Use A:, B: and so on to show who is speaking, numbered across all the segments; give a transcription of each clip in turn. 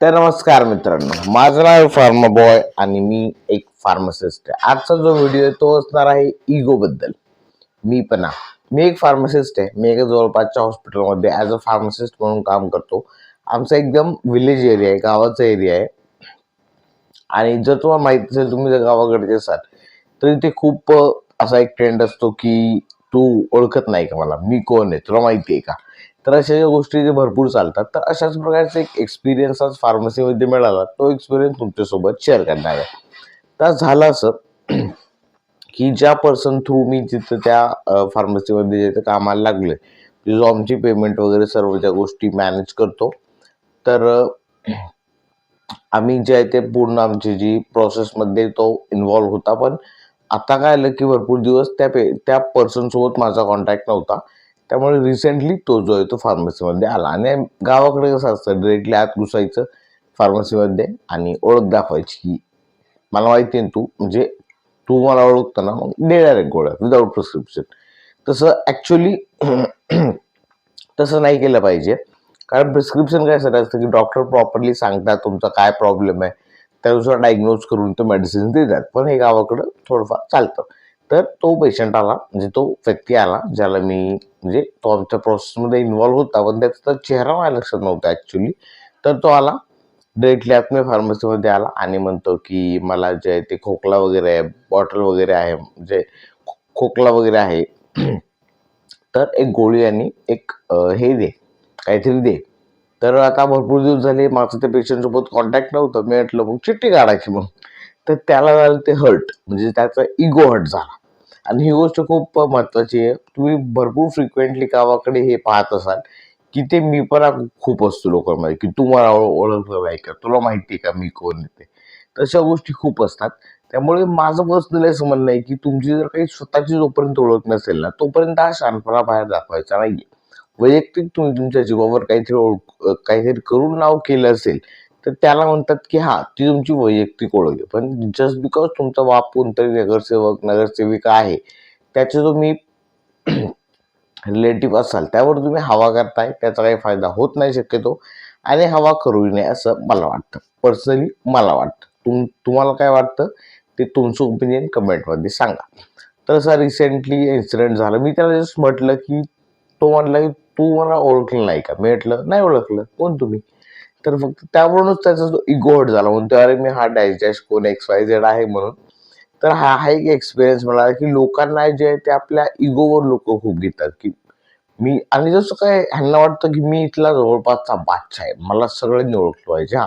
A: तर नमस्कार मित्रांनो माझं नाव फार्मा बॉय आणि मी एक फार्मासिस्ट आहे. आजचा जो व्हिडिओ आहे तो असणार आहे इगो बद्दल. मी पण मी एक फार्मासिस्ट आहे. मी एका जवळपासच्या हॉस्पिटलमध्ये ॲज अ फार्मासिस्ट म्हणून काम करतो. आमचा एकदम विलेज एरिया आहे गावाचा एरिया आहे. आणि जर तुम्हाला माहिती असेल तुम्ही जर गावाकडचे असाल तर इथे खूप असा एक ट्रेंड असतो की तू ओळखत नाही का मला? मी कोण आहे? तुला माहिती आहे का? तर अशा ज्या गोष्टी जे भरपूर चालतात तर अशाच प्रकारचा एक एक्सपिरियन्स आज फार्मसीमध्ये मिळाला. तो एक्सपिरियन्स तुमच्यासोबत शेअर करणार आहे. तर झालं असं की ज्या पर्सन थ्रू मी जिथं त्या फार्मसीमध्ये जिथं कामाला लागले म्हणजे जो आमची पेमेंट वगैरे सर्व त्या गोष्टी मॅनेज करतो तर आम्ही जे आहे ते पूर्ण आमची जी प्रोसेसमध्ये तो इन्व्हॉल्व होता. पण आता काय आलं की भरपूर दिवस त्या पे त्या पर्सनसोबत माझा कॉन्टॅक्ट नव्हता. त्यामुळे रिसेंटली तो जो आहे तो फार्मसीमध्ये आला. आणि गावाकडे कसं असतं डिरेक्टली आत घुसायचं फार्मसीमध्ये आणि ओळख दाखवायची की मला माहिती आहे तू म्हणजे तू मला ओळखतो ना मग दे डायरेक्ट गोळ्या विदाऊट प्रिस्क्रिप्शन तसं ॲक्च्युली तसं नाही केलं पाहिजे. कारण प्रिस्क्रिप्शन काय सर असतं की डॉक्टर प्रॉपरली सांगतात तुमचा काय प्रॉब्लेम आहे. त्यानुसार डायग्नोज करून ते मेडिसिन देतात. पण हे गावाकडं थोडंफार चालतं. तर तो पेशंट आला म्हणजे तो व्यक्ती आला ज्याला मी म्हणजे तो आमच्या प्रोसेसमध्ये इन्व्हॉल्व होता पण त्याचा चेहरा माझ्या लक्षात नव्हता ॲक्च्युली तर तो आला डिरेक्टली आत्मे फार्मसीमध्ये आला आणि म्हणतो की मला जे आहे ते खोकला वगैरे आहे बॉटल वगैरे आहे म्हणजे खो- खोकला वगैरे आहे. तर एक गोळी आणि एक हे दे काहीतरी दे. तर आता भरपूर दिवस झाले माझं त्या पेशंटसोबत कॉन्टॅक्ट नव्हतं. मी म्हटलं मग चिठ्ठी काढायची मग तर त्याला झालं ते हर्ट म्हणजे त्याचा इगो हर्ट झाला. आणि ही गोष्ट खूप महत्वाची आहे. तुम्ही भरपूर फ्रिक्वेंटली गावाकडे हे पाहत असाल की ते मी पण खूप असतो लोकांमध्ये की तू मला ओळखलं नाही का? तुला माहिती आहे का मी कोण येते तशा गोष्टी खूप असतात. त्यामुळे माझं पर्सनल असं म्हणणं आहे की तुमची जर काही स्वतःची जोपर्यंत ओळख नसेल ना तोपर्यंत हा शानपणा बाहेर दाखवायचा नाही वैयक्तिक तुम्ही तुमच्या जीवावर काहीतरी ओळख काहीतरी करून नाव केलं असेल तर त्याला म्हणतात की हा ती तुमची वैयक्तिक ओळख आहे. पण जस्ट बिकॉज तुमचा बाप कोणतरी नगरसेवक नगरसेविका आहे त्याचे तुम्ही रिलेटिव्ह असाल त्यावर तुम्ही हवा करताय त्याचा काही फायदा होत नाही शक्यतो आणि हवा करू नये असं मला वाटतं. पर्सनली मला वाटतं. तुम तुम्हाला काय वाटतं? ते तुमचं ओपिनियन कमेंटमध्ये सांगा. तर असा रिसेंटली इन्सिडेंट झाला. मी त्याला जस्ट म्हटलं की तो म्हटला की तू मला ओळखलं नाही का? मी म्हटलं नाही ओळखलं. कोण तुम्ही? तर फक्त त्यावरूनच त्याचा जो इगो हट झाला. म्हणून अरे मी हा डायजॅस्ट कोण एक्स वाय झेड आहे म्हणून. तर हा हा एक एक्सपिरियन्स मिळाला की लोकांना जे आहे ते आपल्या इगोवर लोक खूप घेतात की मी आणि जसं काय ह्यांना वाटतं की मी इथला जवळपासचा बादशाह आहे. मला सगळ्यांनी ओळखलं पाहिजे. हा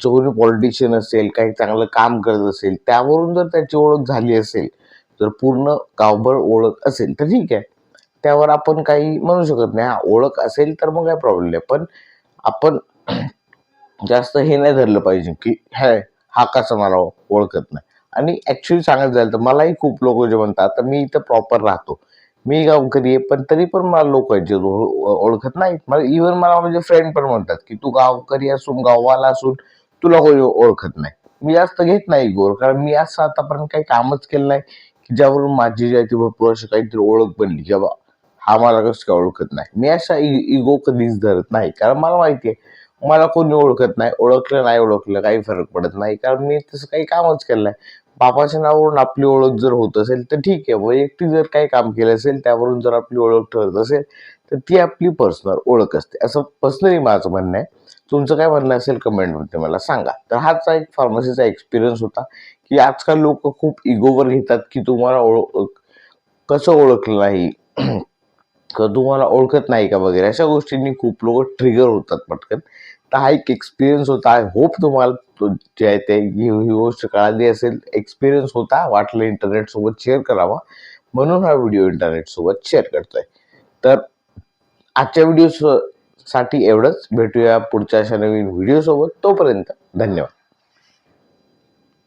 A: जो कोणी पॉलिटिशियन असेल काही चांगलं काम करत असेल त्यावरून जर त्याची ओळख झाली असेल जर पूर्ण गावभर ओळख असेल तर ठीक आहे. त्यावर आपण काही म्हणू शकत नाही. हा ओळख असेल तर मग काय प्रॉब्लेम नाही. पण आपण जास्त हे नाही धरलं पाहिजे की हे हा कसा मला ओळखत नाही. आणि ॲक्च्युली सांगायचं झालं तर मलाही खूप लोक जे म्हणतात तर मी इथं प्रॉपर राहतो. मी गावकरी आहे पण तरी पण मला लोक आहेत जे ओळखत नाहीत. मला इव्हन मला म्हणजे फ्रेंड पण म्हणतात की तू गावकरी असून गाववाला असून तुला कोणी ओळखत नाही. मी जास्त घेत नाही गोर कारण मी असं आतापर्यंत काही कामच केलं नाही की ज्यावरून माझी जी आहे ती भरपूर अशी काहीतरी ओळख बनली की बाबा हा मला कसं काय ओळखत नाही? मी असा इगो कधीच धरत नाही. कारण मला माहिती आहे मला कोणी ओळखत नाही ओळखलं नाही ओळखलं काही फरक पडत नाही. कारण मी तसं काही कामच केलं नाही. बापाच्या नावावरून आपली ओळख जर होत असेल तर ठीक आहे. वैयक्तिक जर काही काम केलं असेल त्यावरून जर आपली ओळख ठरत असेल तर ती आपली पर्सनल ओळख असते. असं पर्सनली माझं म्हणणं आहे. तुमचं काय म्हणणं असेल कमेंटमध्ये मला सांगा. तर हाचा एक फार्मसीचा एक्सपिरियन्स होता की आजकाल लोक खूप इगोवर घेतात की तुम्हाला ओळख कसं ओळखलं नाही. का तुम्हाला ओळखत नाही का वगैरे? अशा गोष्टींनी खूप लोक ट्रिगर होतात पटकन. तर हा एक एक्सपिरियन्स होता. आय होप तुम्हाला जे आहे ते ही ही गोष्ट कळाली असेल. एक्सपिरियन्स होता. वाटलं इंटरनेट सोबत शेअर करावा. म्हणून हा व्हिडिओ इंटरनेट सोबत शेअर करतोय. तर आजच्या व्हिडिओ साठी एवढंच. भेटूया पुढच्या अशा नवीन व्हिडिओ सोबत. तोपर्यंत धन्यवाद.